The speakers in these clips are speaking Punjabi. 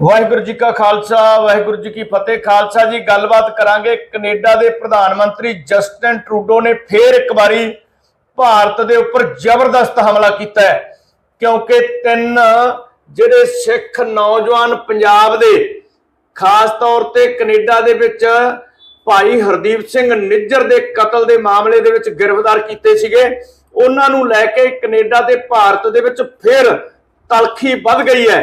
ਵਾਹਿਗੁਰੂ ਜੀ ਕਾ ਖਾਲਸਾ, ਵਾਹਿਗੁਰੂ ਜੀ ਕੀ ਫਤਿਹ। ਖਾਲਸਾ ਜੀ, ਗੱਲਬਾਤ ਕਰਾਂਗੇ ਕੈਨੇਡਾ ਦੇ ਪ੍ਰਧਾਨ ਮੰਤਰੀ ਜਸਟਿਨ ਟਰੂਡੋ ਨੇ ਫੇਰ ਇੱਕ ਵਾਰੀ ਭਾਰਤ ਦੇ ਉੱਪਰ ਜ਼ਬਰਦਸਤ ਹਮਲਾ ਕੀਤਾ ਹੈ, ਕਿਉਂਕਿ ਤਿੰਨ ਜਿਹੜੇ ਸਿੱਖ ਨੌਜਵਾਨ ਪੰਜਾਬ ਦੇ, ਖਾਸ ਤੌਰ ਤੇ ਕੈਨੇਡਾ ਦੇ ਵਿੱਚ ਭਾਈ ਹਰਦੀਪ ਸਿੰਘ ਨਿੱਜਰ ਦੇ ਕਤਲ ਦੇ ਮਾਮਲੇ ਦੇ ਵਿੱਚ ਗ੍ਰਿਫਤਾਰ ਕੀਤੇ ਸੀਗੇ। ਉਹਨਾਂ ਨੂੰ ਲੈ ਕੇ ਕੈਨੇਡਾ ਤੇ ਭਾਰਤ ਦੇ ਵਿੱਚ ਫਿਰ ਤਲਖੀ ਵੱਧ ਗਈ ਹੈ।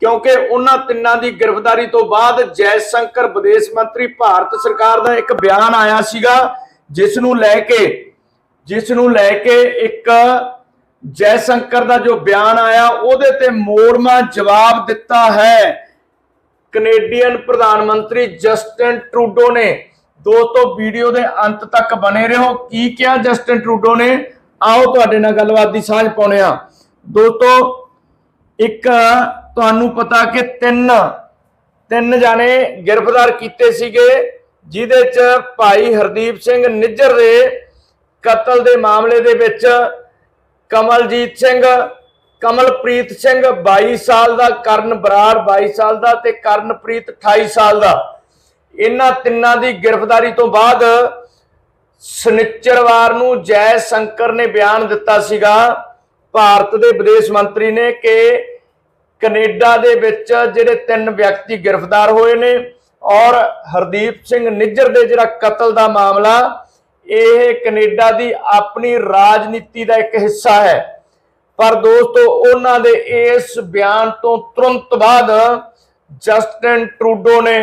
ਕਿਉਂਕਿ ਉਹਨਾਂ ਤਿੰਨਾਂ ਦੀ ਗ੍ਰਿਫਤਾਰੀ ਤੋਂ ਬਾਅਦ ਜੈ ਸ਼ੰਕਰ ਵਿਦੇਸ਼ ਮੰਤਰੀ ਭਾਰਤ ਸਰਕਾਰ ਦਾ ਇੱਕ ਬਿਆਨ ਆਇਆ ਸੀਗਾ ਜਿਸ ਨੂੰ ਲੈ ਕੇ ਜਿਸ ਨੂੰ ਲੈ ਕੇ ਇੱਕ ਜੈ ਸ਼ੰਕਰ ਦਾ ਜੋ ਬਿਆਨ ਆਇਆ, ਉਹਦੇ ਤੇ ਮੋੜਮਾ ਜਵਾਬ ਦਿੱਤਾ ਹੈ। ਕੈਨੇਡੀਅਨ ਪ੍ਰਧਾਨ ਮੰਤਰੀ ਜਸਟਿਨ ਟਰੂਡੋ ਨੇ। ਦੋਸਤੋ ਵੀਡੀਓ ਦੇ ਅੰਤ ਤੱਕ ਬਨੇ ਰਹੋ। ਕੀ ਕਿਹਾ ਜਸਟਿਨ ਟਰੂਡੋ ਨੇ? ਆਓ ਤੁਹਾਡੇ ਨਾਲ ਗੱਲਬਾਤ ਦੀ ਸਾਂਝ ਪਾਉਣੇ ਆ ਦੋਸਤੋ ਇੱਕ ਤੁਹਾਨੂੰ ਪਤਾ ਕਿ ਤਿੰਨ ਤਿੰਨ ਜਾਣੇ ਗ੍ਰਿਫਤਾਰ ਕੀਤੇ ਸੀਗੇ, ਜਿਹਦੇ ਚ ਭਾਈ ਹਰਦੀਪ ਸਿੰਘ ਨਿੱਜਰ ਦੇ ਕਤਲ ਦੇ ਮਾਮਲੇ ਦੇ ਵਿੱਚ ਕਮਲਜੀਤ ਸਿੰਘ, ਕਮਲਪ੍ਰੀਤ ਸਿੰਘ 22 ਸਾਲ ਦਾ, ਕਰਨ ਬਰਾੜ 22 ਸਾਲ ਦਾ ਤੇ ਕਰਨਪ੍ਰੀਤ 28 ਸਾਲ ਦਾ। ਇਹਨਾਂ ਤਿੰਨਾਂ ਦੀ ਗ੍ਰਿਫਤਾਰੀ ਤੋਂ ਬਾਅਦ ਸ਼ਨਿਚਰਵਾਰ ਨੂੰ ਜੈ ਸ਼ੰਕਰ ਨੇ ਬਿਆਨ ਦਿੱਤਾ ਸੀਗਾ, ਭਾਰਤ ਦੇ ਵਿਦੇਸ਼ ਮੰਤਰੀ ਨੇ ਕਿ ਕੈਨੇਡਾ ਦੇ ਵਿੱਚ ਜਿਹੜੇ ਤਿੰਨ ਵਿਅਕਤੀ ਗ੍ਰਿਫਤਾਰ ਹੋਏ ਨੇ ਔਰ ਹਰਦੀਪ ਸਿੰਘ ਨਿੱਜਰ ਦੇ ਜਿਹੜਾ ਕਤਲ ਦਾ ਮਾਮਲਾ, ਇਹ ਕੈਨੇਡਾ ਦੀ ਆਪਣੀ ਰਾਜਨੀਤੀ ਦਾ ਇੱਕ ਹਿੱਸਾ ਹੈ। ਪਰ ਦੋਸਤੋ, ਉਹਨਾਂ ਦੇ ਇਸ ਬਿਆਨ ਤੋਂ ਤੁਰੰਤ ਬਾਅਦ ਜਸਟਿਨ ਟਰੂਡੋ ਨੇ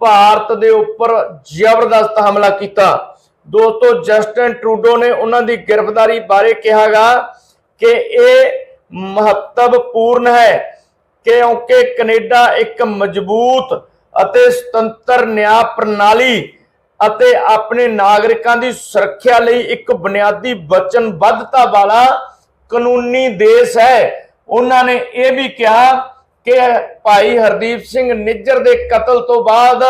ਭਾਰਤ ਦੇ ਉੱਪਰ ਜ਼ਬਰਦਸਤ ਹਮਲਾ ਕੀਤਾ। ਦੋਸਤੋ, ਜਸਟਿਨ ਟਰੂਡੋ ਨੇ ਉਹਨਾਂ ਦੀ ਗ੍ਰਿਫਤਾਰੀ ਬਾਰੇ ਕਿਹਾਗਾ ਕਿ ਇਹ ਮਹੱਤਵਪੂਰਨ ਹੈ। ਕਿਉਂਕਿ ਕੈਨੇਡਾ ਇੱਕ ਮਜ਼ਬੂਤ ਅਤੇ ਸੁਤੰਤਰ ਨਿਆਂ ਪ੍ਰਣਾਲੀ ਅਤੇ ਆਪਣੇ ਨਾਗਰਿਕਾਂ ਦੀ ਸੁਰੱਖਿਆ ਲਈ ਇੱਕ ਬੁਨਿਆਦੀ ਵਚਨਬੱਧਤਾ ਵਾਲਾ ਕਾਨੂੰਨੀ ਦੇਸ਼ ਹੈ। ਉਹਨਾਂ ਨੇ ਇਹ ਵੀ ਕਿਹਾ ਕਿ ਭਾਈ ਹਰਦੀਪ ਸਿੰਘ ਨਿੱਜਰ ਦੇ ਕਤਲ ਤੋਂ ਬਾਅਦ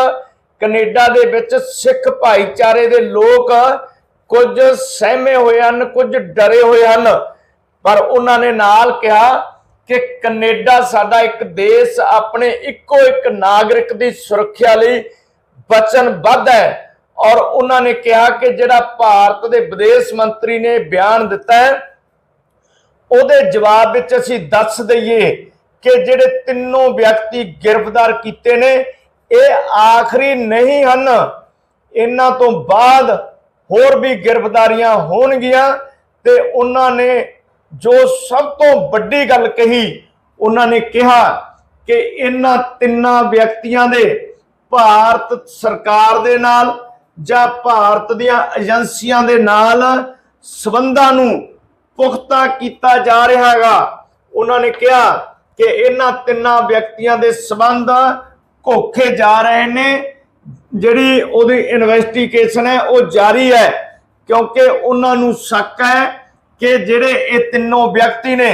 ਕੈਨੇਡਾ ਦੇ ਵਿੱਚ ਸਿੱਖ ਭਾਈਚਾਰੇ ਦੇ ਲੋਕ ਕੁਝ ਸਹਿਮੇ ਹੋਏ ਹਨ, ਕੁਝ ਡਰੇ ਹੋਏ ਹਨ। ਪਰ ਉਹਨਾਂ ਨੇ ਨਾਲ ਕਿਹਾ ਕਿ ਕੈਨੇਡਾ ਸਾਡਾ ਇੱਕ ਦੇਸ਼ ਆਪਣੇ ਇੱਕੋ ਇੱਕ ਨਾਗਰਿਕ ਦੀ ਸੁਰੱਖਿਆ ਲਈ ਵਚਨਬੱਧ ਹੈ। ਔਰ ਉਹਨਾਂ ਨੇ ਕਿਹਾ ਕਿ ਜਿਹੜਾ ਭਾਰਤ ਦੇ ਵਿਦੇਸ਼ ਮੰਤਰੀ ਨੇ ਬਿਆਨ ਦਿੱਤਾ ਹੈ, ਉਹਦੇ ਜਵਾਬ ਵਿੱਚ ਅਸੀਂ ਦੱਸ ਦਈਏ ਕਿ ਜਿਹੜੇ ਤਿੰਨੋਂ ਵਿਅਕਤੀ ਗ੍ਰਿਫਤਾਰ ਕੀਤੇ ਨੇ, ਇਹ ਆਖਰੀ ਨਹੀਂ ਹਨ। ਇਹਨਾਂ ਤੋਂ ਬਾਅਦ ਹੋਰ ਵੀ ਗ੍ਰਿਫਤਾਰੀਆਂ ਹੋਣਗੀਆਂ ਤੇ ਉਹਨਾਂ ਨੇ ਜੋ ਸਭ ਤੋਂ ਵੱਡੀ ਗੱਲ ਕਹੀ, ਉਹਨਾਂ ਨੇ ਕਿਹਾ ਕਿ ਇਹਨਾਂ ਤਿੰਨਾਂ ਵਿਅਕਤੀਆਂ ਦੇ ਭਾਰਤ ਸਰਕਾਰ ਦੇ ਨਾਲ ਜਾਂ ਭਾਰਤ ਦੀਆਂ ਏਜੰਸੀਆਂ ਦੇ ਨਾਲ ਸਬੰਧਾਂ ਨੂੰ ਪੁਖਤਾ ਕੀਤਾ ਜਾ ਰਿਹਾ ਹੈਗਾ। ਉਹਨਾਂ ਨੇ ਕਿਹਾ ਕਿ ਇਹਨਾਂ ਤਿੰਨਾਂ ਵਿਅਕਤੀਆਂ ਦੇ ਸਬੰਧ ਘੋਖੇ ਜਾ ਰਹੇ ਨੇ। ਜਿਹੜੀ ਉਹਦੀ ਇਨਵੈਸਟੀਗੇਸ਼ਨ ਹੈ, ਉਹ ਜਾਰੀ ਹੈ, ਕਿਉਂਕਿ ਉਹਨਾਂ ਨੂੰ ਸ਼ੱਕ ਹੈ ਕਿ ਜਿਹੜੇ ਇਹ ਤਿੰਨੋਂ ਵਿਅਕਤੀ ਨੇ,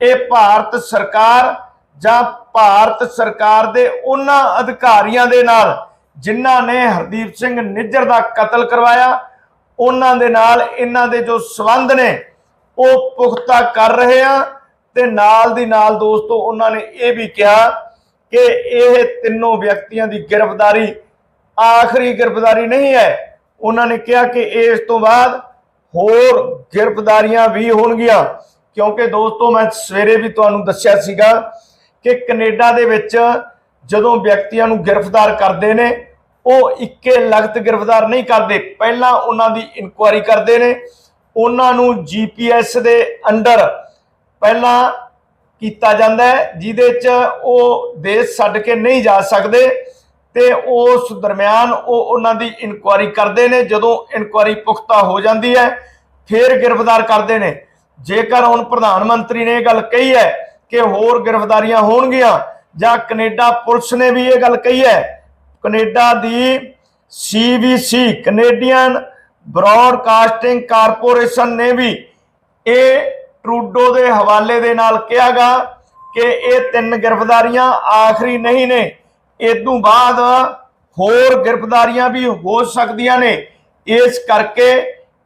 ਇਹ ਭਾਰਤ ਸਰਕਾਰ ਜਾਂ ਭਾਰਤ ਸਰਕਾਰ ਦੇ ਉਹਨਾਂ ਅਧਿਕਾਰੀਆਂ ਦੇ ਨਾਲ, ਜਿਨ੍ਹਾਂ ਨੇ ਹਰਦੀਪ ਸਿੰਘ ਨਿੱਜਰ ਦਾ ਕਤਲ ਕਰਵਾਇਆ, ਉਹਨਾਂ ਦੇ ਨਾਲ ਇਹਨਾਂ ਦੇ ਜੋ ਸਬੰਧ ਨੇ, ਉਹ ਪੁਖਤਾ ਕਰ ਰਹੇ ਆ ਤੇ ਨਾਲ ਦੀ ਨਾਲ ਦੋਸਤੋ, ਉਹਨਾਂ ਨੇ ਇਹ ਵੀ ਕਿਹਾ ਕਿ ਇਹ ਤਿੰਨੋਂ ਵਿਅਕਤੀਆਂ ਦੀ ਗ੍ਰਿਫਤਾਰੀ ਆਖਰੀ ਗ੍ਰਿਫਤਾਰੀ ਨਹੀਂ ਹੈ। ਉਹਨਾਂ ਨੇ ਕਿਹਾ ਕਿ ਇਸ ਤੋਂ ਬਾਅਦ ਹੋਰ ਗ੍ਰਿਫਤਾਰੀਆਂ ਵੀ ਹੋਣਗੀਆਂ। ਕਿਉਂਕਿ ਦੋਸਤੋ, ਮੈਂ ਸਵੇਰੇ ਵੀ ਤੁਹਾਨੂੰ ਦੱਸਿਆ ਸੀਗਾ ਕਿ ਕੈਨੇਡਾ ਦੇ ਵਿੱਚ ਜਦੋਂ ਵਿਅਕਤੀਆਂ ਨੂੰ ਗ੍ਰਿਫਤਾਰ ਕਰਦੇ ਨੇ, ਉਹ ਇੱਕੇ ਲਗਤ ਗ੍ਰਿਫਤਾਰ ਨਹੀਂ ਕਰਦੇ। ਪਹਿਲਾਂ ਉਹਨਾਂ ਦੀ ਇਨਕੁਆਇਰੀ ਕਰਦੇ ਨੇ। ਉਹਨਾਂ ਨੂੰ ਜੀਪੀਐਸ ਦੇ ਅੰਡਰ ਪਹਿਲਾਂ ਕੀਤਾ ਜਾਂਦਾ ਹੈ, ਜਿਹਦੇ 'ਚ ਉਹ ਦੇਸ਼ ਛੱਡ ਕੇ ਨਹੀਂ ਜਾ ਸਕਦੇ। ਤੇ ਉਸ ਦਰਮਿਆਨ ਉਹ ਉਹਨਾਂ ਦੀ ਇਨਕੁਆਇਰੀ ਕਰਦੇ ਨੇ, ਜਦੋਂ ਇਨਕੁਆਇਰੀ ਪੁਖਤਾ ਹੋ ਜਾਂਦੀ ਹੈ, ਫਿਰ ਗ੍ਰਿਫਤਾਰ ਕਰਦੇ ਨੇ। ਜੇਕਰ ਹੁਣ ਪ੍ਰਧਾਨ ਮੰਤਰੀ ਨੇ ਇਹ ਗੱਲ ਕਹੀ ਹੈ ਕਿ ਹੋਰ ਗ੍ਰਿਫਤਾਰੀਆਂ ਹੋਣਗੀਆਂ, ਜਾਂ ਕੈਨੇਡਾ ਪੁਲਿਸ ਨੇ ਵੀ ਇਹ ਗੱਲ ਕਹੀ ਹੈ, ਕੈਨੇਡਾ ਦੀ ਸੀਬੀਸੀ ਕੈਨੇਡੀਅਨ ਬ੍ਰੌਡਕਾਸਟਿੰਗ ਕਾਰਪੋਰੇਸ਼ਨ ਨੇ ਵੀ ਇਹ ਟਰੂਡੋ ਦੇ ਹਵਾਲੇ ਦੇ ਨਾਲ ਕਿਹਾਗਾ ਕਿ ਇਹ ਤਿੰਨ ਗ੍ਰਿਫਤਾਰੀਆਂ ਆਖਰੀ ਨਹੀਂ ਨੇ। ਇਦੋਂ ਬਾਅਦ ਹੋਰ ਗ੍ਰਿਫਤਾਰੀਆਂ ਵੀ ਹੋ ਸਕਦੀਆਂ ਨੇ। ਇਸ ਕਰਕੇ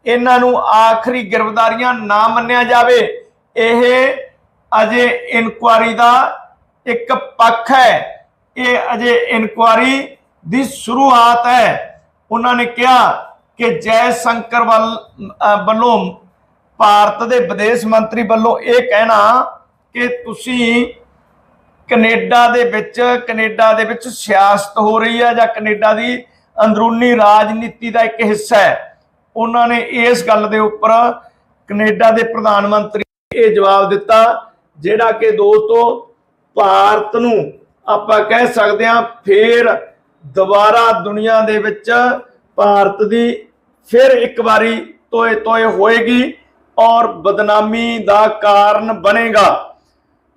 ਇਹਨਾਂ ਨੂੰ ਆਖਰੀ ਗ੍ਰਿਫਤਾਰੀਆਂ ਨਾ ਮੰਨਿਆ ਜਾਵੇ। ਇਹ ਅਜੇ ਇਨਕੁਆਰੀ ਦਾ ਇੱਕ ਪੱਖ ਹੈ। ਇਹ ਅਜੇ ਇਨਕੁਆਰੀ ਦੀ ਸ਼ੁਰੂਆਤ ਹੈ। ਉਹਨਾਂ ਨੇ ਕਿਹਾ ਕਿ ਜੈ ਸ਼ੰਕਰ ਵੱਲ ਵੱਲੋਂ ਭਾਰਤ ਦੇ ਵਿਦੇਸ਼ ਮੰਤਰੀ ਵੱਲੋਂ ਇਹ ਕਹਿਣਾ ਕਿ ਤੁਸੀਂ ਕੈਨੇਡਾ ਦੇ ਵਿੱਚ, ਕੈਨੇਡਾ ਦੇ ਵਿੱਚ ਸਿਆਸਤ ਹੋ ਰਹੀ ਹੈ ਜਾਂ ਕੈਨੇਡਾ ਦੀ ਅੰਦਰੂਨੀ ਰਾਜਨੀਤੀ ਦਾ ਇੱਕ ਹਿੱਸਾ ਹੈ। ਉਹਨਾਂ ਨੇ ਇਸ ਗੱਲ ਦੇ ਉੱਪਰ ਕੈਨੇਡਾ ਦੇ ਪ੍ਰਧਾਨ ਮੰਤਰੀ ਇਹ ਜਵਾਬ ਦਿੱਤਾ, ਜਿਹੜਾ ਕਿ ਦੋਸਤੋ ਭਾਰਤ ਨੂੰ ਆਪਾਂ ਕਹਿ ਸਕਦੇ ਹਾਂ ਫੇਰ ਦੁਬਾਰਾ ਦੁਨੀਆ ਦੇ ਵਿੱਚ ਭਾਰਤ ਦੀ ਫਿਰ ਇੱਕ ਵਾਰੀ ਤੋਏ ਤੋਏ ਹੋਏਗੀ ਔਰ ਬਦਨਾਮੀ ਦਾ ਕਾਰਨ ਬਣੇਗਾ।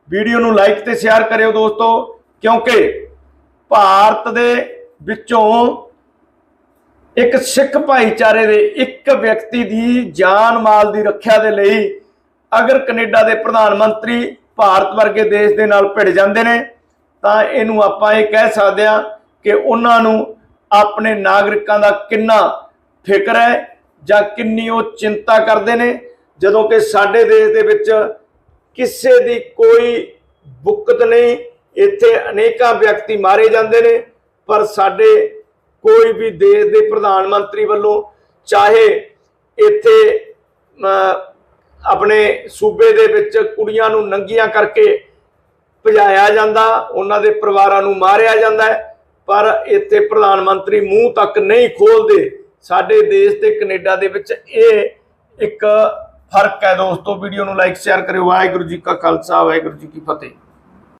ਵੀਡੀਓ ਨੂੰ ਲਾਈਕ ਤੇ ਸ਼ੇਅਰ ਕਰਿਓ ਦੋਸਤੋ, ਕਿਉਂਕਿ ਭਾਰਤ ਦੇ ਵਿੱਚੋਂ ਇੱਕ ਸਿੱਖ ਭਾਈਚਾਰੇ ਦੇ ਇੱਕ ਵਿਅਕਤੀ ਦੀ ਜਾਨ ਮਾਲ ਦੀ ਰੱਖਿਆ ਦੇ ਲਈ ਅਗਰ ਕੈਨੇਡਾ ਦੇ ਪ੍ਰਧਾਨ ਮੰਤਰੀ ਭਾਰਤ ਵਰਗੇ ਦੇਸ਼ ਦੇ ਨਾਲ ਭਿੜ ਜਾਂਦੇ ਨੇ, ਤਾਂ ਇਹਨੂੰ ਆਪਾਂ ਇਹ ਕਹਿ ਸਕਦੇ ਹਾਂ ਕਿ ਉਹਨਾਂ ਨੂੰ ਆਪਣੇ ਨਾਗਰਿਕਾਂ ਦਾ ਕਿੰਨਾ ਫਿਕਰ ਹੈ ਜਾਂ ਕਿੰਨੀ ਉਹ ਚਿੰਤਾ ਕਰਦੇ ਨੇ, ਜਦੋਂ ਕਿ ਸਾਡੇ ਦੇਸ਼ ਦੇ ਵਿੱਚ ਕਿਸੇ ਦੀ ਕੋਈ ਬੁੱਕਤ ਨਹੀਂ। ਇੱਥੇ ਅਨੇਕਾਂ ਵਿਅਕਤੀ ਮਾਰੇ ਜਾਂਦੇ ਨੇ, ਪਰ ਸਾਡੇ ਕੋਈ ਵੀ ਦੇਸ਼ ਦੇ ਪ੍ਰਧਾਨ ਮੰਤਰੀ ਵੱਲੋਂ ਚਾਹੇ ਇੱਥੇ ਆਪਣੇ ਸੂਬੇ ਦੇ ਵਿੱਚ ਕੁੜੀਆਂ ਨੂੰ ਨੰਗੀਆਂ ਕਰਕੇ ਭਜਾਇਆ ਜਾਂਦਾ, ਉਹਨਾਂ ਦੇ ਪਰਿਵਾਰਾਂ ਨੂੰ ਮਾਰਿਆ ਜਾਂਦਾ ਪਰ ਇੱਥੇ ਪ੍ਰਧਾਨ ਮੰਤਰੀ ਮੂੰਹ ਤੱਕ ਨਹੀਂ ਖੋਲਦੇ। ਸਾਡੇ ਦੇਸ਼ ਤੇ ਕੈਨੇਡਾ ਦੇ ਵਿੱਚ ਇਹ ਇੱਕ ਫ਼ਰਕ ਹੈ ਦੋਸਤੋ, ਵੀਡੀਓ ਨੂੰ ਲਾਈਕ ਸ਼ੇਅਰ ਕਰਿਓ। ਵਾਹਿਗੁਰੂ ਜੀ ਕਾ ਖਾਲਸਾ, ਵਾਹਿਗੁਰੂ ਜੀ ਕੀ ਫਤਿਹ।